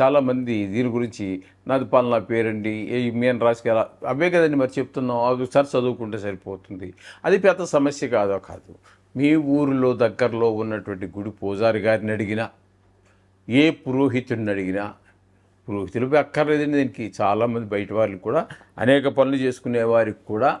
చాలామంది దీని గురించి నాది పాలన పేరండి ఏ మేన్ రాశికి ఎలా అవే కదండి మరి చెప్తున్నాం అవి ఒకసారి చదువుకుంటే సరిపోతుంది. అది పెద్ద సమస్య కాదో కాదు. మీ ఊరిలో దగ్గరలో ఉన్నటువంటి గుడి పూజారి గారిని అడిగినా ఏ పురోహితుడిని అడిగినా పురోహితులు అక్కర్లేదండి దీనికి. చాలామంది బయట వాళ్ళకి కూడా అనేక పనులు చేసుకునే వారికి కూడా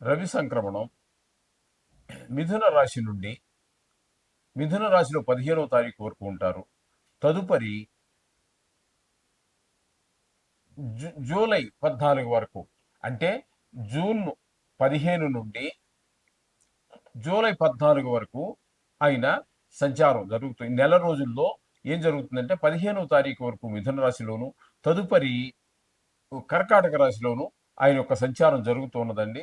రవి సంక్రమణం మిథున రాశి నుండి మిథున రాశిలో పదిహేనవ తారీఖు వరకు ఉంటారు. తదుపరి జూలై పద్నాలుగు వరకు అంటే జూన్ పదిహేను నుండి జూలై పద్నాలుగు వరకు ఆయన సంచారం జరుగుతుంది నెల రోజుల్లో ఏం జరుగుతుందంటే పదిహేనవ తారీఖు వరకు మిథున రాశిలోను తదుపరి కర్కాటక రాశిలోను ఆయన యొక్క సంచారం జరుగుతూ ఉన్నదండి.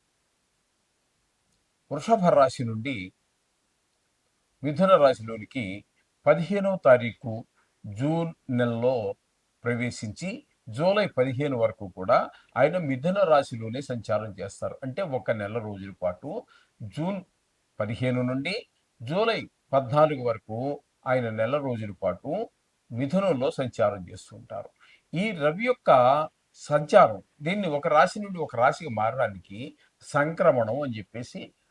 వృషభ రాశి నుండి మిథున రాశిలోనికి పదిహేనవ తారీఖు జూన్ నెలలో ప్రవేశించి జూలై పదిహేను వరకు కూడా ఆయన మిథున రాశిలోనే సంచారం చేస్తారు. అంటే ఒక నెల రోజుల పాటు జూన్ పదిహేను నుండి జూలై పద్నాలుగు వరకు ఆయన నెల రోజుల పాటు మిథునంలో సంచారం చేస్తుంటారు ఈ రవి యొక్క సంచారం దీన్ని ఒక రాశి నుండి ఒక రాశికి మారడానికి సంక్రమణం అని చెప్పేసి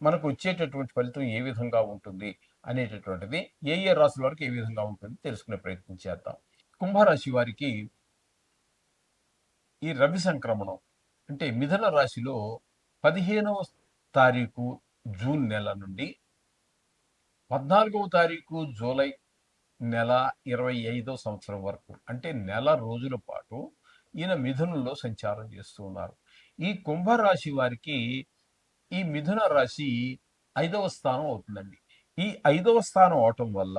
మనకు వచ్చేటటువంటి ఫలితం ఏ విధంగా ఉంటుంది అనేటటువంటిది ఏ ఏ రాశుల వారికి ఏ విధంగా ఉంటుంది తెలుసుకునే ప్రయత్నం చేద్దాం. కుంభరాశి వారికి ఈ రవి సంక్రమణం అంటే మిథున రాశిలో పదిహేనవ తారీఖు జూన్ నెల నుండి పద్నాలుగవ తారీఖు జూలై నెల ఇరవై ఐదో సంవత్సరం వరకు అంటే నెల రోజుల పాటు ఈయన మిథునంలో సంచారం చేస్తూ ఉన్నారు. ఈ కుంభరాశి వారికి ఈ మిథున రాశి ఐదవ స్థానం అవుతుందండి. ఈ ఐదవ స్థానం అవటం వల్ల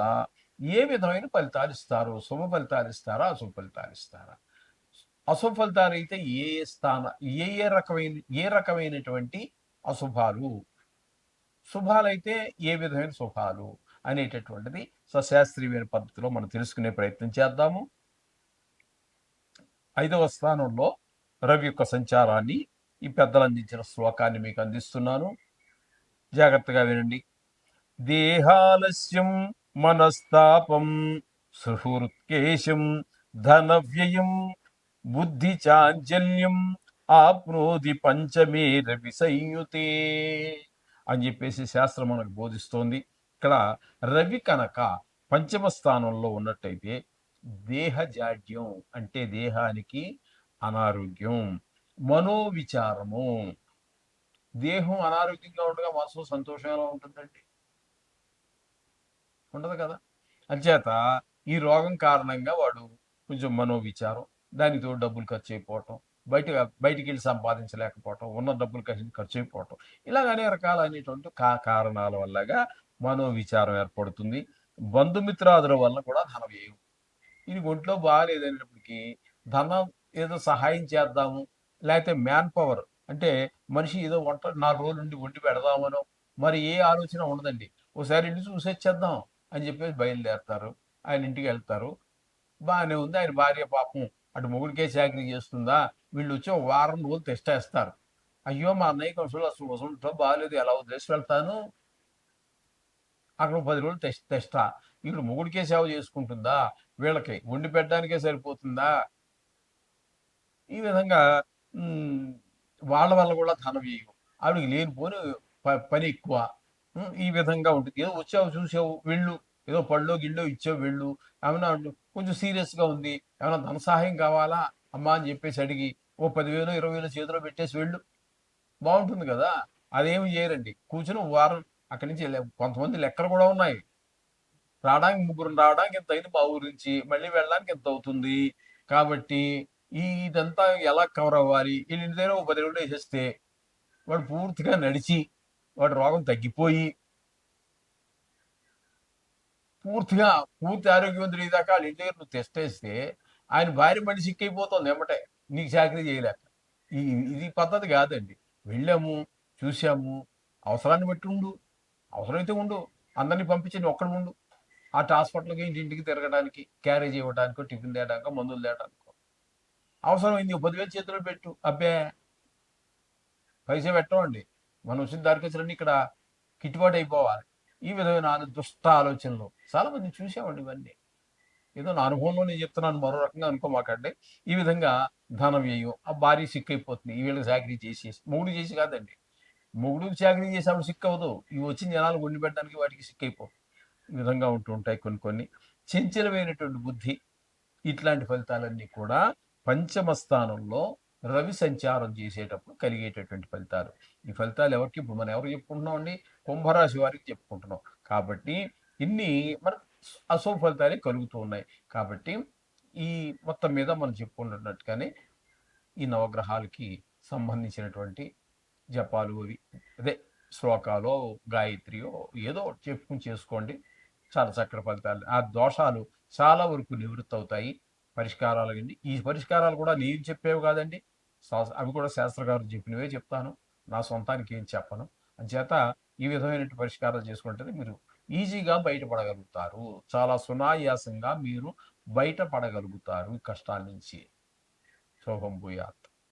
ఏ విధమైన ఫలితాలు ఇస్తారు శుభ ఫలితాలు ఇస్తారా అశుభ ఫలితాలు ఇస్తారా? అశుభ ఫలితాలు అయితే ఏ ఏ స్థాన ఏ ఏ రకమైన ఏ రకమైనటువంటి అశుభాలు? శుభాలైతే ఏ విధమైన శుభాలు అనేటటువంటిది సశాస్త్రీయమైన పద్ధతిలో మనం తెలుసుకునే ప్రయత్నం చేద్దాము. ఐదవ స్థానంలో రవి యొక్క సంచారాన్ని ఈ పెద్దలు అందించిన శ్లోకాన్ని మీకు అందిస్తున్నాను. జాగ్రత్తగా వినండి. దేహాలస్యం మనస్తాపం సుహృత్కేశం ధన వ్యయం బుద్ధి చాంచల్యం ఆప్నోది పంచమే రవి సంయుతే అని చెప్పేసి శాస్త్రం మనకు బోధిస్తోంది. ఇక్కడ రవి కనుక పంచమ స్థానంలో ఉన్నట్టయితే దేహజాడ్యం అంటే దేహానికి అనారోగ్యం. మనోవిచారము. దేహం అనారోగ్యంగా ఉండగా మనసు సంతోషంగా ఉంటుందండి. ఉండదు కదా? అంచేత ఈ రోగం కారణంగా వాడు కొంచెం మనోవిచారం దానితో డబ్బులు ఖర్చు అయిపోవటం బయట బయటికి వెళ్ళి సంపాదించలేకపోవటం ఉన్న డబ్బులు ఖర్చు ఖర్చు అయిపోవటం ఇలాగ అనేక రకాలైనటువంటి కా కారణాల వల్లగా మనోవిచారం ఏర్పడుతుంది. బంధుమిత్రాదుల వల్ల కూడా ధన వ్యయం. ఇది ఒంట్లో బాగాలేదనేటప్పటికీ ధనం ఏదో సహాయం చేద్దాము లేకపోతే మ్యాన్ పవర్. అంటే మనిషి ఏదో వంట నాలుగు రోజుల నుండి వండి పెడదామనో మరి ఏ ఆలోచన ఉండదండి. ఒకసారి ఇంటి చూసేచ్చేద్దాం అని చెప్పేసి బయలుదేరతారు. ఆయన ఇంటికి వెళ్తారు. బాగానే ఉంది. ఆయన భార్య పాపం అటు మొగుడికే చాకరీ చేస్తుందా? వీళ్ళు వచ్చి వారం రోజులు తెస్టేస్తారు అయ్యో మా అన్నయ్య కొంచెం అసలు వసంతో బాగాలేదు. ఎలా వదిలేసి వెళ్తాను. అక్కడ పది రోజులు టెస్ట్ టెస్టా వీళ్ళు మొగుడికే సేవ చేసుకుంటుందా? వీళ్ళకి వండి పెట్టడానికే సరిపోతుందా? ఈ విధంగా వాళ్ళ వల్ల కూడా ధన వ్యయం ఆవిడకి లేనిపోని ప- పని ఎక్కువ. ఈ విధంగా ఉంటుంది. ఏదో వచ్చావు చూసావు వెళ్ళు. ఏదో పళ్ళో గిళ్ళో ఇచ్చావు వెళ్ళు. ఏమైనా కొంచెం సీరియస్గా ఉంది. ఏమైనా ధన సహాయం కావాలా? అమ్మా అని చెప్పేసి అడిగి ఓ పదివేలు ఇరవై వేలు చేతిలో పెట్టేసి వెళ్ళు. బాగుంటుంది కదా? అదేమి చేయరండి. కూర్చుని వారం అక్కడి నుంచి కొంతమంది లెక్కలు కూడా ఉన్నాయి. రావడానికి ముగ్గురు రావడానికి ఎంత అయింది మా ఊరి నుంచి. మళ్ళీ వెళ్ళడానికి ఎంత అవుతుంది. కాబట్టి ఈ ఇదంతా ఎలా కవర్ అవ్వాలి? వీళ్ళ ఇంటి దగ్గర ఒక పది రోజులు వేసేస్తే వాడు పూర్తిగా నడిచి వాడి రోగం తగ్గిపోయి పూర్తిగా పూర్తి ఆరోగ్యవంతుడు దాకా వాళ్ళ ఇంటి దగ్గర నువ్వు టెస్ట్ వేస్తే ఆయన భార్య మనిషి సిక్కైపోతుంది ఏమటే నీకు చాకరీ చేయలేక. ఈ ఇది పద్ధతి కాదండి. వెళ్ళాము చూసాము అవసరాన్ని బట్టి ఉండు. అవసరమైతే ఉండు. అందరినీ పంపించి ఒక్కడ ఉండు. అటు హాస్పిటల్కి ఇంటింటికి తిరగడానికి క్యారేజ్ ఇవ్వడానికో టిఫిన్ తేయడానికో మందులు తేయడానికో అవసరమైంది ఓ పదివేలు చేతిలో పెట్టు. అబ్బే పైసే పెట్టమండి. మనం వచ్చిన దారికొచ్చినన్ని ఇక్కడ గిట్టుబాటు అయిపోవాలి ఈ విధమైన దుష్ట ఆలోచనలు. చాలా మంది చూసామండి ఇవన్నీ. ఏదో నా అనుభవంలో నేను చెప్తున్నాను మరో రకంగా అనుకోమాకండి. ఈ విధంగా ధన వ్యయం ఆ భార్య సిక్ అయిపోతుంది ఈ వీళ్ళకి చాకరీ చేసి మొగుడు చేసి కాదండి. మొగుడు చాకరీ చేసేవాడు సిక్ అవ్వదు ఇవి వచ్చిన జనాలు వండి పెట్టడానికి వాటికి సిక్ అయిపోవు ఈ విధంగా ఉంటూ ఉంటాయి కొన్ని కొన్ని. చంచలమైనటువంటి బుద్ధి ఇట్లాంటి ఫలితాలన్నీ కూడా పంచమ స్థానంలో రవి సంచారం చేసేటప్పుడు కలిగేటటువంటి ఫలితాలు. ఈ ఫలితాలు ఎవరికి? ఇప్పుడు మనం ఎవరు చెప్పుకుంటున్నాం అండి? కుంభరాశి వారికి చెప్పుకుంటున్నాం. కాబట్టి ఇన్ని మన అశుభ ఫలితాలే కలుగుతూ ఉన్నాయి. కాబట్టి ఈ మొత్తం మీద మనం చెప్పుకుంటున్నట్టుగానే ఈ నవగ్రహాలకి సంబంధించినటువంటి జపాలు అవి అదే శ్లోకాలో గాయత్రియో ఏదో ఒకటి చెప్పుకుని చేసుకోండి. చాలా చక్కటి ఫలితాలు. ఆ దోషాలు చాలా వరకు నివృత్తి అవుతాయి పరిష్కారాలు అండి ఈ పరిష్కారాలు కూడా నేను చెప్పేవి కాదండి. అవి కూడా శాస్త్రకారులు చెప్పినవే చెప్తాను. నా సొంతానికి ఏం చెప్పను. అంచేత ఈ విధమైన పరిష్కారాలు చేసుకుంటే మీరు ఈజీగా బయటపడగలుగుతారు. చాలా సునాయాసంగా మీరు బయటపడగలుగుతారు ఈ కష్టాల నుంచి. శోభం భూయాత్.